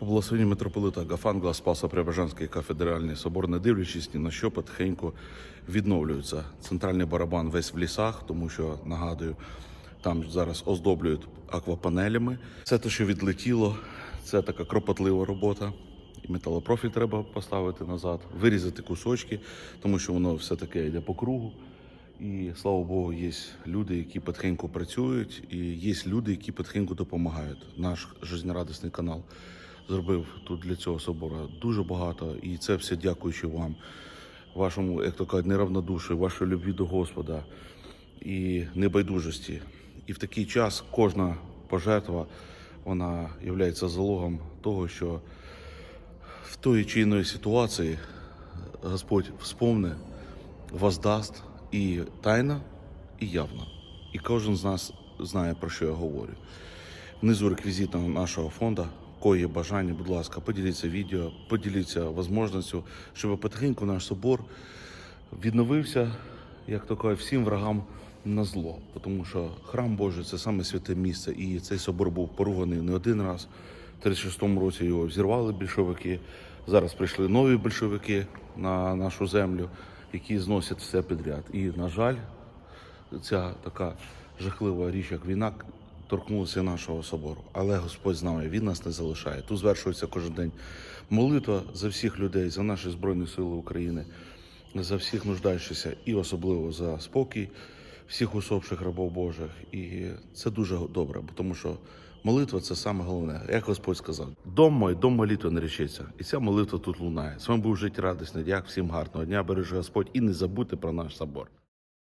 По благословенню митрополита Гафангла Спаса Преображенський кафедральний собор, не дивлячись ні на що, потихеньку відновлюється. Центральний барабан весь в лісах, тому що нагадую, там зараз оздоблюють аквапанелями. Це те, що відлетіло, це така кропотлива робота. І металопрофіль треба поставити назад, вирізати кусочки, тому що воно все таке йде по кругу. І слава Богу, є люди, які потихеньку працюють, і є люди, які потихеньку допомагають. Наш жизнерадісний канал зробив тут для цього собору дуже багато, і це все дякуючи вам, вашому, як то кажуть, неравнодуші, вашій любві до Господа і небайдужості. І в такий час кожна пожертва вона є залогом того, що в тої чи іної ситуації Господь вспомне, воздасть і тайно, і явно. І кожен з нас знає, про що я говорю. Внизу реквізит нашого фонду. Кої є бажання, будь ласка, поділіться відео, поділіться можливістю, щоб потихеньку наш собор відновився, як то кажуть, всім врагам на зло. Тому що храм Божий це саме святе місце, і цей собор був поруганий не один раз. В 36-му році його взірвали більшовики. Зараз прийшли нові більшовики на нашу землю, які зносять все підряд. І, на жаль, ця така жахлива річ, як війна, торкнулася нашого собору. Але Господь з нами, Він нас не залишає. Тут звершується кожен день молитва за всіх людей, за наші Збройні Сили України, за всіх нуждаючихся і особливо за спокій всіх усопших рабов Божих. І це дуже добре, тому що молитва це саме головне. Як Господь сказав, дом мой, дом молитви не речеться. І ця молитва тут лунає. З вами був життя радісний. Дяк, всім гарного дня. Бережи Господь і не забудьте про наш собор.